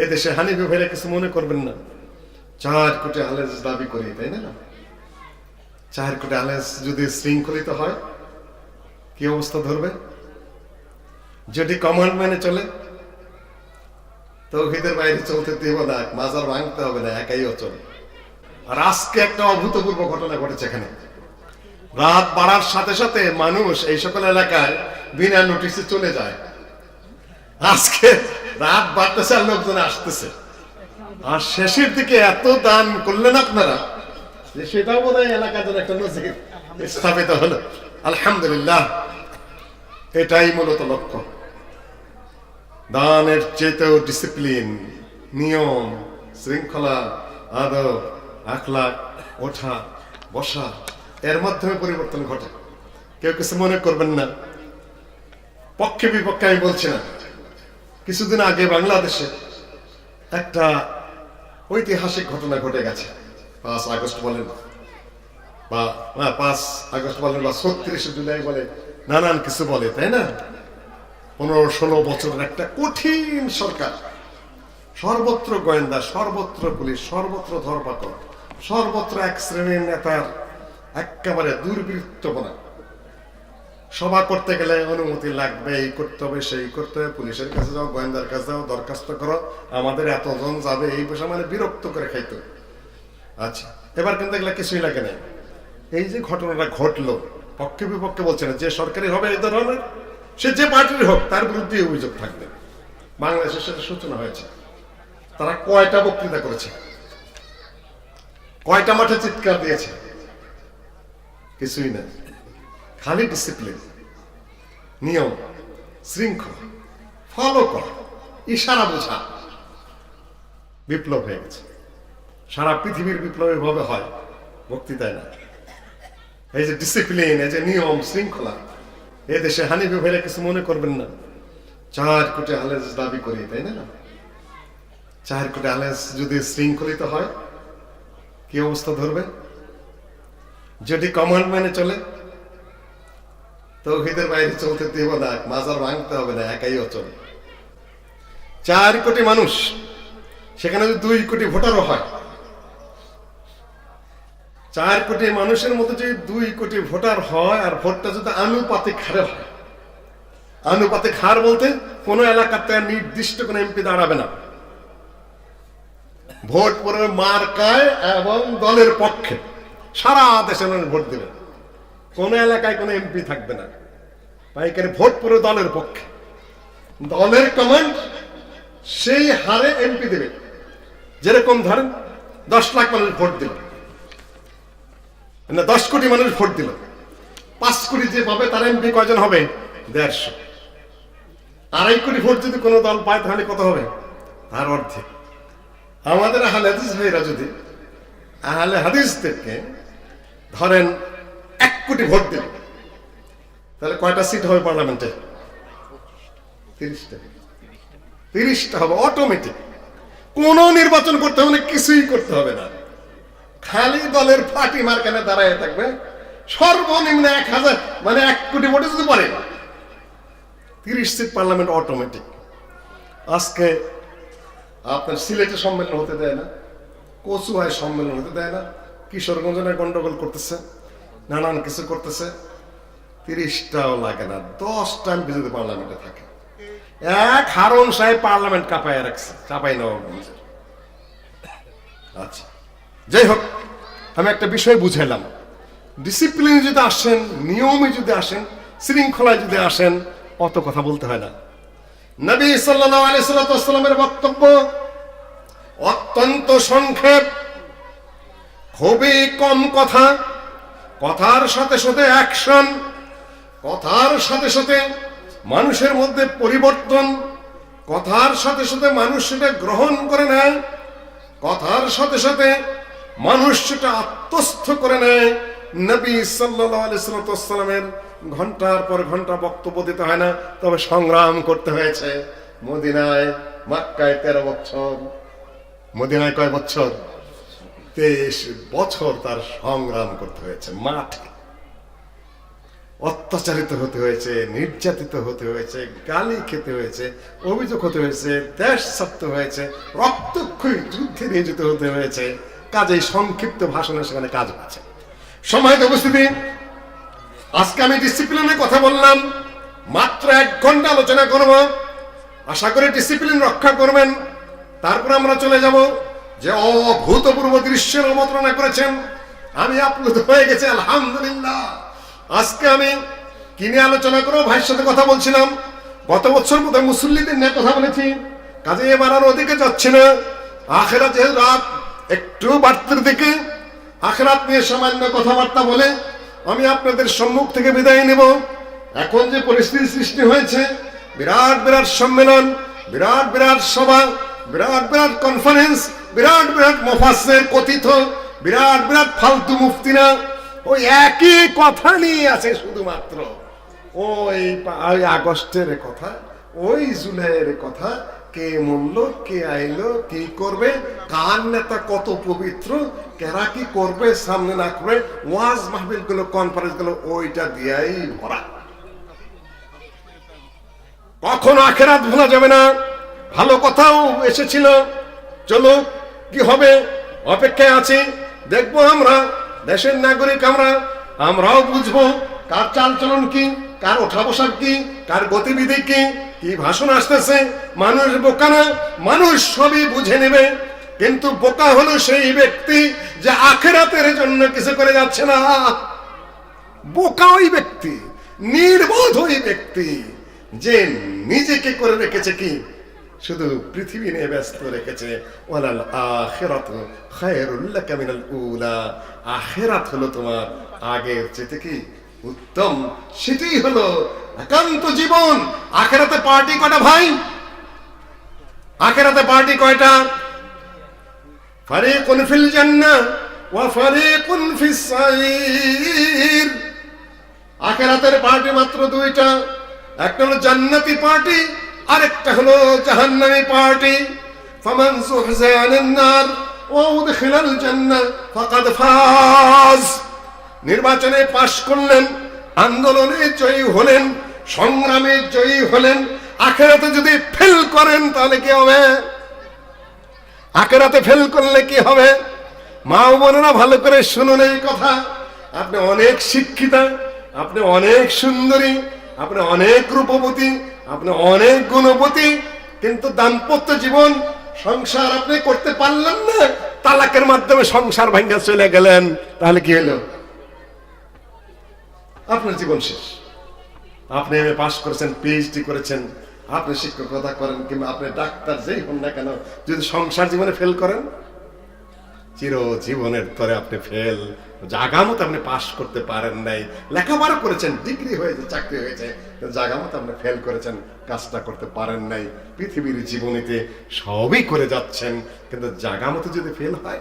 এ দেশে ভাইরা কিছু মনে করবেন না। চার কোটি আলেজ দাবি করি, তাই না? চার কোটি আলেজ যদি শৃঙ্খলিত হয়, কি অবস্থা ধরবে? যদি কমান্ড মেনে চলে, তৌহিদের বাইরে চলতে দেব না মাজার ভাঙতে হবে না, একাই অচল। আর আজকে একটা অভূতপূর্ব ঘটনা ঘটেছে এখানে। রাত বাড়ার সাথে সাথে মানুষ এই সকল এলাকায় বিনা নোটিশে চলে যায়। আজকে রাত বাড়তেছে আর লোকজন আসতেছে। আর শেষের দিকে এত দান করলেন আপনারা সেটাও বোধ হয় এলাকার জন্য একটা নজির স্থাপিত হলো। আলহামদুলিল্লাহ, এটাই মূলত লক্ষ্য। দানের চেতেও ডিসিপ্লিন নিয়ম, শৃঙ্খলা, আদব আখলাক ওঠা, বসা, এর মাধ্যমে পরিবর্তন ঘটে। কেউ কিছু মনে করবেন না। পক্ষে বিপক্ষে আমি বলছি না। কিছুদিন আগে বাংলাদেশে একটা ঐতিহাসিক ঘটনা ঘটে গেছে। পাঁচ আগস্ট বলেন বা পাঁচ আগস্ট বলেন বা ছত্রিশে জুলাই বলে, নানান কিছু বলে, তাই না? পনেরো, ষোলো বছরের একটা কঠিন সরকার। সর্বত্র গোয়েন্দা, সর্বত্র পুলিশ, সর্বত্র ধরপাকড়, সর্বত্র এক শ্রেণির নেতার একেবারে দুর্বৃত্ত দুর্বৃত্তপনা। সভা করতে গেলে অনুমতি লাগবে, এই করতে হবে, সেই করতে হবে, পুলিশের কাছে যাও, গোয়েন্দার কাছে যাও, দরখাস্ত করো, আমাদের এতজন যাবে, এই পেশা মানে বিরক্ত করে খাইতো আচ্ছা এবার কিন্তু এগুলা কিছুই লাগে নাই। এই যে ঘটনাটা ঘটলো, পক্ষে বিপক্ষে বলছে না, যে সরকারি হবে এই ধরনের, সে যে পার্টির হোক, তার বিরুদ্ধে অভিযোগ থাকবে। বাংলাদেশের সাথে সূচনা হয়েছে। তারা কয়টা বক্তৃতা করেছে? কয়টা মাঠে চিৎকার দিয়েছে? কিছুই না খালি ডিসিপ্লিন নিয়ম, শৃঙ্খলা ফলো করা, ইশারা বোঝা বিপ্লব হয়ে গেছে। সারা পৃথিবীর বিপ্লব এভাবে হয়, বক্তৃতায় না। এই যে ডিসিপ্লিন এই যে নিয়ম, শৃঙ্খলা, এ দেশে হানিফি ভাইরা কিছু মনে করবেন না। চার কোটি আলেজ দাবি করি, তাই না? চার কোটি আলেজ যদি শৃঙ্খলিত হয়, কি অবস্থা ধরবে? যদি কমান্ড মেনে চলে তৌহিদের বাইরে চলতে দেব না, মাজার ভাঙতে হবে না, একাই অচল। চার কোটি মানুষ, সেখানে যদি দুই কোটি ভোটারও হয়, চার কোটি মানুষের যদি দুই কোটি ভোটার হয়, আর ভোটটা যদি আনুপাতিক হারে হয়, আনুপাতিক হার বলতে কোন এলাকাতে নির্দিষ্ট কোন এমপি দাঁড়াবে না। ভোট পড়বে মার্কায় এবং দলের পক্ষে সারা দেশে ভোট দেবে। কোন এলাকায় কোনো এমপি থাকবে না। পাইকারি ভোট পুরো দলের পক্ষে। দলের কমান্ড সেই হারে এমপি দেবে। যেরকম ধরেন, দশ লাখ মানুষ ভোট দিল। দশ কোটি মানুষ ভোট দিল। পাঁচ কোটি যে পাবে, তার এমপি কয়জন হবে? দেড়শো। আড়াই কোটি ভোট যদি কোনো দল পায়, তাহলে কত হবে? তার অর্ধেক। আমাদের আহলে হাদিস ভাইরা যদি, আহলে হাদিসদেরকে ধরেন কোটি ভোট দিল। তাহলে কয়টা সিট হবে পার্লামেন্টে? তিরিশটা। তিরিশটা হবে অটোমেটিক কোন নির্বাচন করতে হবে কিছুই করতে হবে না। খালি দলের পার্টি মার্কানে দাঁড়ায় থাকবে। সর্বনিম্ন এক হাজার মানে এক কোটি ভোটে যদি পড়ে, তিরিশ সিট পার্লামেন্ট অটোমেটিক আজকে আপনার সিলেটে সম্মেলন হতে দেয় না, কচুয়ায় সম্মেলন হতে দেয় না কিশোরগঞ্জনে গন্ডগোল করতেছে। নানান কিছু করতেছে। তিরিশটাও লাগে না, দশটা এমপি যদি পার্লামেন্টে থাকে। এক হারুন সাহেব পার্লামেন্ট কাঁপায় রাখছে চাপাই নবাবগঞ্জের আচ্ছা যাই হোক, আমি একটা বিষয় বুঝাইলাম। ডিসিপ্লিনে যদি আসেন, নিয়মে যদি আসেন, শৃঙ্খলায় যদি আসেন, অত কথা বলতে হয় না। নবী সাল্লামের বক্তব্য, অত্যন্ত সংক্ষেপ, খুবই কম কথা। কথার সাথে সাথে অ্যাকশন কথার সাথে সাথে মানুষের মধ্যে পরিবর্তন, কথার সাথে সাথে মানুষ সেটা গ্রহণ করে নেয়, কথার সাথে সাথে মানুষ সেটা আত্মস্থ করে নেয়। নবী সাল্লামের ঘণ্টার পর ঘণ্টা বক্তব্য দিতে হয় না, তবে সংগ্রাম করতে হয়েছে। মদিনায়, মাক্কায় তেরো বছর। মদিনায় কয় বছর? তেইশ বছর তার সংগ্রাম করতে হয়েছে মাঠে। অত্যাচারিত হতে হয়েছে, নির্যাতিত হতে হয়েছে, গালি খেতে হয়েছে, অভিযোগ হতে হয়েছে, দেশ ছাড়তে হয়েছে, রক্তক্ষয়ী যুদ্ধে নিয়োজিত হতে হয়েছে। কাজেই সংক্ষিপ্ত ভাষণে সেখানে কাজ হয়েছে। সময় উপস্থিতি, আজকে আমি ডিসিপ্লিনের কথা বললাম, মাত্র এক ঘণ্টা আলোচনা করব। আশা করি ডিসিপ্লিন রক্ষা করবেন। তারপর আমরা চলে যাব। যে অভূতপূর্ব দৃশ্যের অবতারণা করেছেন, আমি আপ্লুত হয়ে গেছি, আলহামদুলিল্লাহ। আজকে আমি কিনে আলোচনা করব? ভাইয়ের সাথে কথা বলছিলাম। গত বছর মতো মুসল্লিদের নিয়ে কথা বলেছি। কাজে এবার আর ওদিকে যাচ্ছে না। আখেরা যে রাত একটু বাড়তির দিকে, আখেরাত নিয়ে সামান্য কথাবার্তা বলে আমি আপনাদের সম্মুখ থেকে বিদায় নেব। এখন যে পরিস্থিতি সৃষ্টি হয়েছে, বিরাট বিরাট সম্মেলন, বিরাট বিরাট সভা, বিরাট বিরাট কনফারেন্স বিরাট বিরাট মফাসের কথিত, বিরাট বিরাট ফালতু মুফতিরা, ওই একই কথা নিয়ে আছে শুধুমাত্র। ওই আগস্টের কথা, ওই জুলাইয়ের কথা, কে মূল্য কে আইলো, কি করবে, কার নেতা কত পবিত্র, কেরা কি করবে, সামনে না করবে ওয়াজ মাহবিলগুলো কনফারেন্সগুলো, ওইটা দিয়াই ভরা। কখনো আখেরাত ভোলা যাবে না। ভালো কথাও এসেছিল। চলো কি হবে? অপেক্ষায় আছি। দেখব আমরা, দেশের নাগরিক আমরা। আমরাও বুঝব কার চালচলন কি, কার ওঠা বসা কি, কার গতিবিধি কি কি ভাষণ আসতেছে। মানুষ বোকা না, মানুষ সবই বুঝে নেবে। কিন্তু বোকা হলো সেই ব্যক্তি যে আখেরাতের জন্য কিছু করে যাচ্ছে না। বোকা ওই ব্যক্তি, নির্বোধ ওই ব্যক্তি, যে নিজেকে করে রেখেছে কি? শুধু পৃথিবী নিয়ে ব্যস্ত রেখেছে আখিরাত খায়রুল লাকা মিনাল উলা। আখিরাত হলো তোমার আগের চেয়ে কি উত্তম? সেটাই হলো একান্ত জীবন। আখেরাতে পার্টি কয়টা ভাই? আখেরাতে পার্টি কয়টা? ফারিকুন ফিল জান্নাহ ওয়া ফারিকুন ফিস সাইর। আখেরাতের পার্টি মাত্র দুইটা। একটা হলো জান্নাতি পার্টি আরেকটা হলো জাহান্নামী পার্টি। ফামান নার ওয়া উদখিলাল জান্নাহ, ফাকাদ ফাজ। নির্বাচনে পাশ করলেন, আন্দোলনে জয়ী হলেন, সংগ্রামে জয়ী হলেন। আখেরাতে যদি ফেল করেন, তাহলে কি হবে? আখেরাতে ফেল করলে কি হবে? মা বোনেরা ভালো করে শুনুন এই কথা। আপনি অনেক শিক্ষিতা, আপনি অনেক সুন্দরী, আপনি অনেক রূপবতী আপনি অনেক গুণবতী কিন্তু দাম্পত্য জীবন, সংসার আপনি করতে পারলেন না। তালাকের মাধ্যমে সংসার ভাঙ্গা চলে গেলেন। তাহলে কি হলো? আপনার জীবন শেষ। আপনি এম পাশ করেছেন পিএইচডি করেছেন। আপনি শিক্ষকতা করেন কিংবা আপনি ডাক্তার, যেই হন না কেন, যদি সংসার জীবনে ফেল করেন চির জীবনের তরে আপনি ফেল জাগা মতো আপনি পাশ করতে পারেন নাই। লেখাপড়া করেছেন, ডিগ্রি হয়েছে, চাকরি হয়েছে, কিন্তু জাগা মতো আপনি ফেল করেছেন, কাজটা করতে পারেন নাই। পৃথিবীর জীবনীতে সবই করে যাচ্ছেন, কিন্তু জাগা মতো যদি ফেল হয়